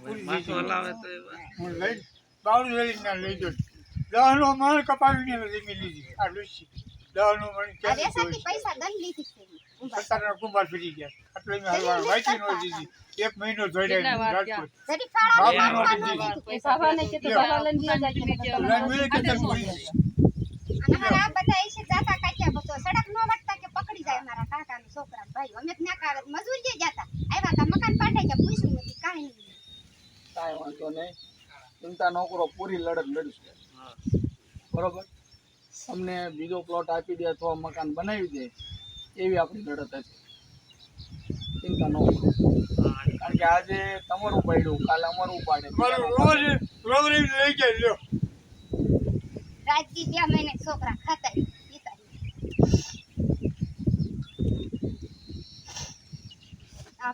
પૂરી થઈ માથું હલાવે તો હું લઈ બાવળી વેલીને લઈ જઉં દહનો મણ કપાવીને જમી લીધી. આ લુસી. દહનો મણ આ ક્યાંથી રેસાથી જોઈશ? પૈસા દંડ લીધી છે કુંભાર ફરી ગયા. એટલે મેં હલવા વાંચી નો દીધી. એક મહિનો જોડ્યા રાજકોટ જરી ફાળા બાબા આપવા નો ન દીધી. દીધું. બાબાને કીધું બાબા લઈને જાય કે કે તને પૂરી અમારા આ બધા એસે જાતા કાઢ્યા બધો સડક નો વટતા કે પકડી જાય મારા કાકા નો છોકરા ભાઈ અમે ત્યાં મજૂરીએ જાતા આવ્યા તા મકાન પાડે કે પૂછ્યું. કાંઈ વાંધો નહીં. ચિંતા ન કરો પૂરી લડત લડીશું. બરોબર? તમને બીજો પ્લોટ આપી દે અથવા મકાન બનાવી દે એવી આપણી લડત હતી. ચિંતા ન કરો. કારણ કે આજે તમારું પાડ્યું કાલે અમારું પાડે. રોજ રોજ લઈ જાય લ્યો. રાજજી બે મહિને છોકરા ખાતા આ